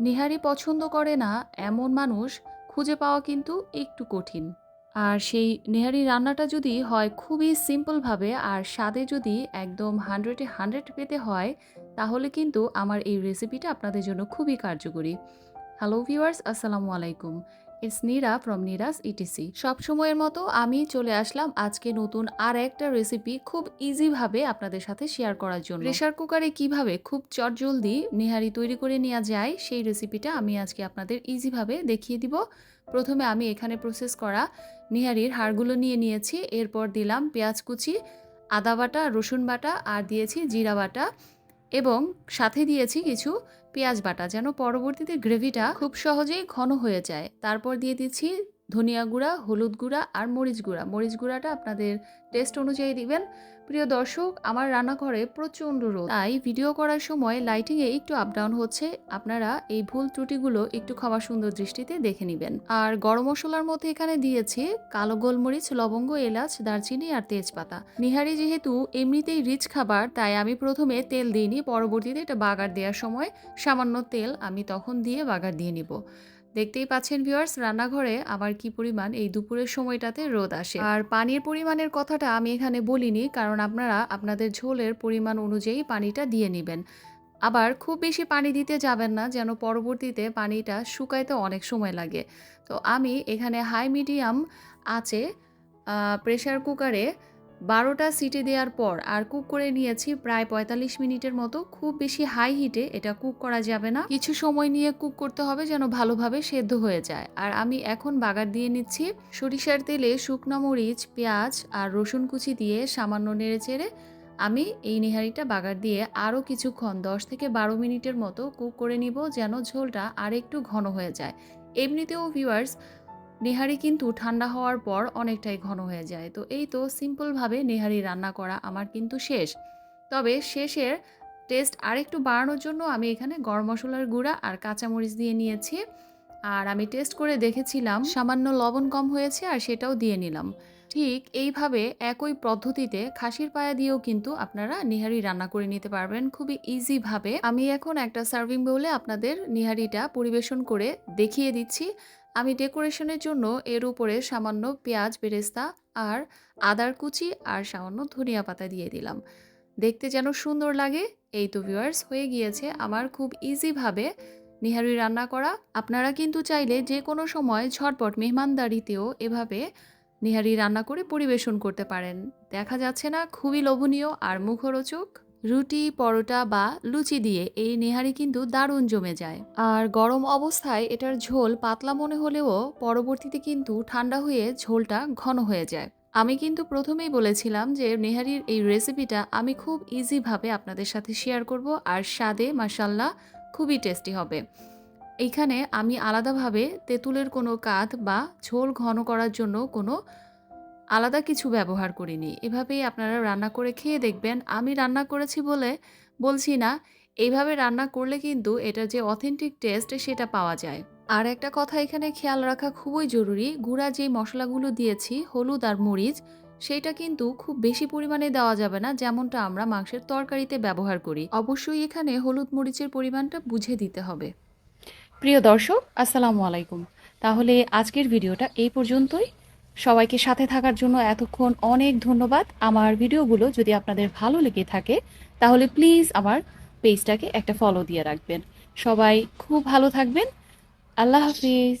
নিহারি পছন্দ করে না এমন মানুষ খুঁজে পাওয়া কিন্তু একটু কঠিন। আর সেই নেহারি রান্নাটা যদি হয় খুবই সিম্পলভাবে আর স্বাদে যদি একদম হান্ড্রেডে হান্ড্রেড পেতে হয়, তাহলে কিন্তু আমার এই রেসিপিটা আপনাদের জন্য খুবই কার্যকরী। হ্যালো ভিউয়ার্স আসসালামু আলাইকুম। It's Neera from Neera's etc সবসময়ের মতো আমি চলে আসলাম আজকে নতুন আর একটা রেসিপি খুব ইজিভাবে আপনাদের সাথে শেয়ার করার জন্য। প্রেশার কুকারে কীভাবে খুব চটজলদি নেহারি তৈরি করে নেওয়া যায় সেই রেসিপিটা আমি আজকে আপনাদের ইজিভাবে দেখিয়ে দিব। প্রথমে আমি এখানে প্রসেস করা নিহারির হাড়গুলো নিয়ে নিয়েছি। এরপর দিলাম পেঁয়াজ কুচি, আদা বাটা, রসুন বাটা আর দিয়েছি জিরা বাটা। এবং সাথে দিয়েছি কিছু পেঁয়াজ বাটা, যেন পরবর্তীতে গ্রেভিটা খুব সহজেই ঘন হয়ে যায়। তারপর দিয়ে দিচ্ছি ধনিয়া গুঁড়া, হলুদ গুঁড়া আর মরিচ গুঁড়া। মরিচ গুঁড়াটা আপনাদের টেস্ট অনুযায়ী দিবেন। প্রিয় দর্শক, আমার রান্নাঘরে প্রচণ্ড রোদ। তাই ভিডিও করার সময় লাইটিংয়ে একটু আপ ডাউন হচ্ছে। আপনারা এই ভুল ত্রুটিগুলো একটু ক্ষমা সুন্দর দৃষ্টিতে দেখে নেবেন। আর গরম মশলার মধ্যে এখানে দিয়েছি কালো গোলমরিচ, লবঙ্গ, এলাচ, দারচিনি আর তেজপাতা। নিহারি যেহেতু এমনিতেই রিচ খাবার, তাই আমি প্রথমে তেল দিইনি পরবর্তীতে এটা বাগার দেওয়ার সময় সামান্য তেল আমি তখন দিয়ে বাগার দিয়ে নিব। দেখতেই পাচ্ছেন ভিউয়ার্স রান্নাঘরে আমার কি পরিমাণ এই দুপুরের সময়টাতে রোদ আসে। আর পানির পরিমাণের কথাটা আমি এখানে বলিনি, কারণ আপনারা আপনাদের ঝোলের পরিমাণ অনুযায়ী পানিটা দিয়ে নেবেন। আবার খুব বেশি পানি দিতে যাবেন না, যেন পরবর্তীতে পানিটা শুকাইতে অনেক সময় লাগে। তো আমি এখানে হাই মিডিয়াম আছে প্রেশার কুকারে বারোটা সিটি দেওয়ার পর আর কুক করে নিয়েছি প্রায় পঁয়তাল্লিশ মিনিটের মতো। খুব বেশি হাই হিটে এটা কুক করা যাবে না। কিছু সময় নিয়ে কুক করতে হবে যেন ভালোভাবে সেদ্ধ হয়ে যায়। আর আমি এখন বাগার দিয়ে নিচ্ছি সরিষার তেলে শুকনো মরিচ, পেঁয়াজ আর রসুন কুচি দিয়ে সামান্য নেড়ে চেড়ে আমি এই নিহারিটা বাগার দিয়ে আরও কিছুক্ষণ দশ থেকে বারো মিনিটের মতো কুক করে নিব যেন ঝোলটা আর একটু ঘন হয়ে যায়। এমনিতেও ভিউয়ার্স নেহারি কিন্তু ঠান্ডা হওয়ার পর অনেকটাই ঘন হয়ে যায়। তো এই তো সিম্পলভাবে নেহারি রান্না করা আমার কিন্তু শেষ। তবে শেষের টেস্ট আরেকটু বাড়ানোর জন্য আমি এখানে গরম মশলার গুঁড়া আর কাঁচামরিচ দিয়ে নিয়েছি। আর আমি টেস্ট করে দেখেছিলাম, সামান্য লবণ কম হয়েছে আর সেটাও দিয়ে নিলাম। ঠিক এইভাবে একই পদ্ধতিতে খাসির পায়া দিয়েও কিন্তু আপনারা নিহারি রান্না করে নিতে পারবেন খুবই ইজিভাবে। আমি এখন একটা সার্ভিং বলে আপনাদের নিহারিটা পরিবেশন করে দেখিয়ে দিচ্ছি। আমি ডেকোরেশনের জন্য এর উপরে সামান্য পেঁয়াজ, বেরেস্তা আর আদার কুচি আর সামান্য ধনিয়া পাতা দিয়ে দিলাম। দেখতে যেন সুন্দর লাগে। এই তো ভিউয়ার্স হয়ে গিয়েছে আমার খুব ইজিভাবে নিহারি রান্না করা। আপনারা কিন্তু চাইলে যে কোনো সময় ঝটপট মেহমানদারিতেও এভাবে নিহারি রান্না করে পরিবেশন করতে পারেন। দেখা যাচ্ছে না খুবই লোভনীয় আর মুখরোচক রুটি, পরোটা বা লুচি দিয়ে এই নেহারি কিন্তু দারুণ জমে যায়। আর গরম অবস্থায় এটার ঝোল পাতলা মনে হলেও পরবর্তীতে কিন্তু ঠান্ডা হয়ে ঝোলটা ঘন হয়ে যায়। আমি কিন্তু প্রথমেই বলেছিলাম যে নেহারির এই রেসিপিটা আমি খুব ইজিভাবে আপনাদের সাথে শেয়ার করব আর স্বাদে মাসাল্লাহ খুবই টেস্টি হবে। এইখানে আমি আলাদাভাবে তেঁতুলের কোনো কাঁধ বা ঝোল ঘন করার জন্য কোনো আলাদা কিছু ব্যবহার করিনি। এভাবেই আপনারা রান্না করে খেয়ে দেখবেন। আমি রান্না করেছি বলে বলছি না, এইভাবে রান্না করলে কিন্তু এটা যে অথেন্টিক টেস্ট সেটা পাওয়া যায়। আর একটা কথা এখানে খেয়াল রাখা খুবই জরুরি, গুঁড়া যেই মশলাগুলো দিয়েছি, হলুদ আর মরিচ সেইটা কিন্তু খুব বেশি পরিমাণে দেওয়া যাবে না, যেমনটা আমরা মাংসের তরকারিতে ব্যবহার করি। অবশ্যই এখানে হলুদ মরিচের পরিমাণটা বুঝে দিতে হবে। প্রিয় দর্শক, আসসালামু আলাইকুম। তাহলে আজকের ভিডিওটা এই পর্যন্তই। সবাইকে সাথে থাকার জন্য এতক্ষণ অনেক ধন্যবাদ। আমার ভিডিওগুলো যদি আপনাদের ভালো লেগে থাকে, তাহলে প্লিজ আমার পেজটাকে একটা ফলো দিয়ে রাখবেন। সবাই খুব ভালো থাকবেন। আল্লাহ হাফিজ।